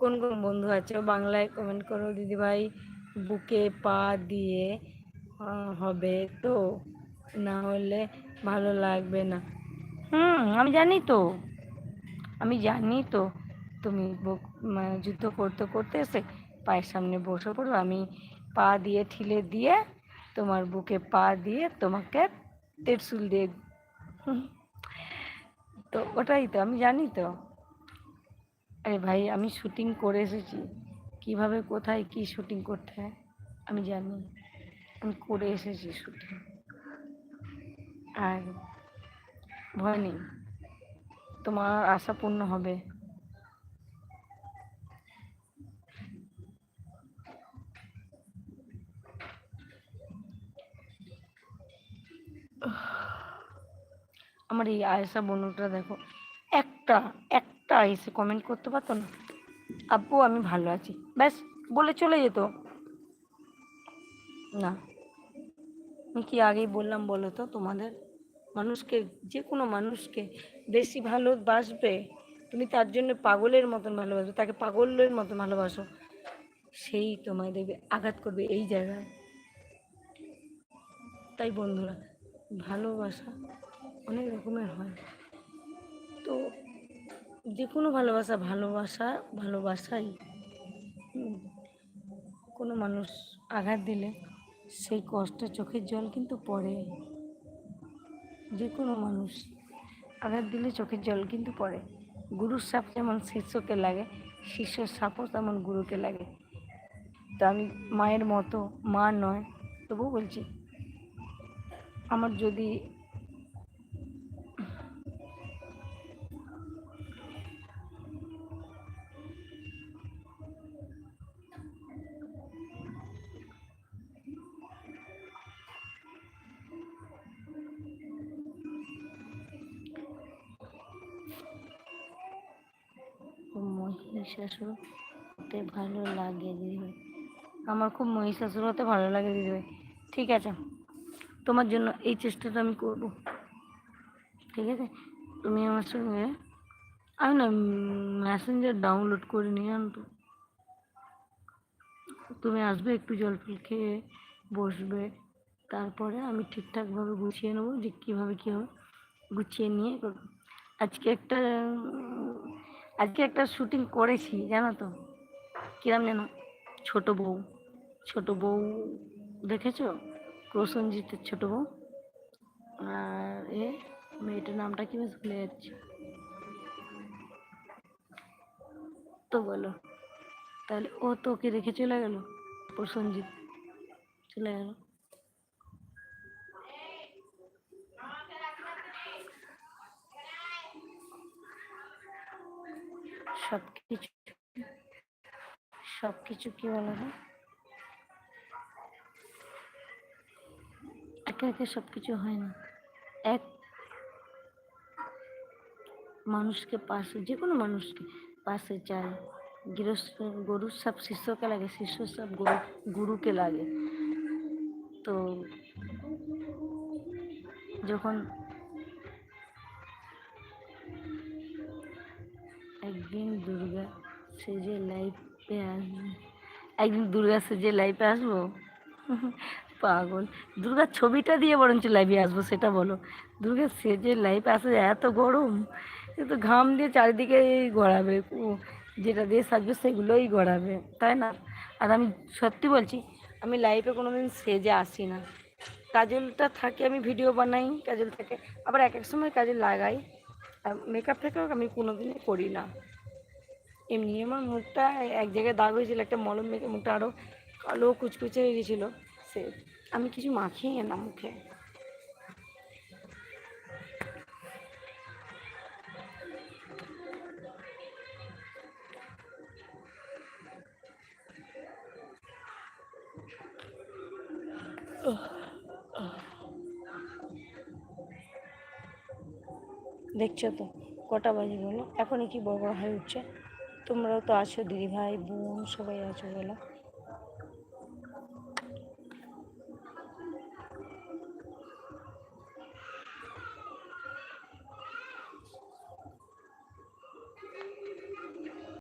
কোন কোন বন্ধু আছে? বাংলায় কমেন্ট করো, দিদিভাই, বুকে পা দিয়ে হবে তো? না হলে ভালো লাগবে না। হুম, আমি জানি তো। আমি জানি তো। তুমি মানে যুদ্ধ করতে করতে এসে পায়ের সামনে বসে পড়ো। আমি পা দিয়ে, ঠিলে দিয়ে, তোমার বুকে পা দিয়ে তোমাকে তেরসুল দিয়ে তো ওটাই তো, আমি জানি তো। আরে ভাই, আমি শুটিং করে এসেছি। কীভাবে, কোথায়, কি শুটিং করতে হয়, আমি জানি। আমি করে এসেছি শুটিং আর ভয় নেই। তোমার আশা পূর্ণ হবে। আমার এই আয়সা বনুটা দেখো, একটা একটা একটা এসে কমেন্ট করতে পারতো না। আব্বু, আমি ভালো আছি। ব্যাস, বলে চলে যেত। না, আমি কি আগেই বললাম বলো তো তোমাদের? মানুষকে যে কোনো মানুষকে বেশি ভালোবাসবে, তুমি তার জন্য পাগলের মতন ভালোবাসো তাকে পাগলের মতন ভালোবাসো, সেই তোমায় দেখবে আঘাত করবে এই জায়গায়। তাই বন্ধুরা, ভালোবাসা অনেক রকমের হয়। তো যে কোনো ভালোবাসা ভালোবাসা, ভালোবাসাই। কোনো মানুষ আঘাত দিলে সেই কষ্ট চোখের জল কিন্তু পড়ে। যে কোনো মানুষ আঘাত দিলে চোখের জল কিন্তু পড়ে। গুরুর সাপ যেমন শিষ্যকে লাগে, শিষ্যর সাপও তেমন গুরুকে লাগে। তা আমি মায়ের মতো, মা নয়, তবুও বলছি, আমার যদি মহিষাসুর হতে ভালো লাগে দিদিভাই আমার খুব মহিষাসুর হতে ভালো লাগে দিদিভাই ঠিক আছে, তোমার জন্য এই চেষ্টাটা আমি করব। ঠিক আছে, তুমি আমার সঙ্গে, আমি না মেসেঞ্জার ডাউনলোড করে নিয়ে আনতো তুমি আসবে, একটু জল ফল খেয়ে বসবে। তারপরে আমি ঠিকঠাকভাবে গুছিয়ে নেব যে কীভাবে কী হবে। গুছিয়ে নিয়ে আজকে একটা আজকে একটা শুটিং করেছি, জানো তো? কিরম যেন ছোট বউ ছোট বউ দেখেছ? প্রসঞ্জিতের ছোট বউ। আর এ মেয়েটার নামটা কি বেশ ভুলে যাচ্ছে। তো বলো, তাহলে ও তোকে রেখে চলে গেল প্রসঞ্জিৎ চলে গেল। সব কিছু সব কিছু কি বলো না একে একে সব কিছু হয় না। এক মানুষকে পাশে যে কোনো মানুষকে পাশে চায় গৃহস্থ গরুর সব শিষ্যকে লাগে, শিষ্য সব গরু, গুরুকে লাগে। তো যখন একদিন দুর্গা সেজে লাইফে আসবে, একদিন দুর্গা সেজে লাইফে আসব? পাগল। দুর্গার ছবিটা দিয়ে বরঞ্চ লাইভে আসব, সেটা বলো। দুর্গা সেজে লাইফে আসে, এত গরম। তো ঘাম দিয়ে চারিদিকে গড়াবে। যেটা দিয়ে সাজবে, সেগুলোই গড়াবে, তাই না? আর আমি সত্যি বলছি, আমি লাইফে কোনো দিন সেজে আসি না। কাজলটা থাকে, আমি ভিডিও বানাই, কাজল থাকে। আবার এক এক সময় কাজে লাগাই। মেকআপ টেকআপ আমি কোনো দিনই করি না। এমনি আমার মুখটা এক জায়গায় দাগ হয়েছিল, একটা মলম মেখে মুখটা আরও কালো কুচকুচে হয়ে গেছিল। সে, আমি কিছু মাখিয়ে না মুখে। দেখছ তো, কটা বাজে বলো? এখনই কি বড় বড় হয়ে উঠছে? তোমরাও তো আছো, দিদিভাই, বোন, সবাই আছো বলো।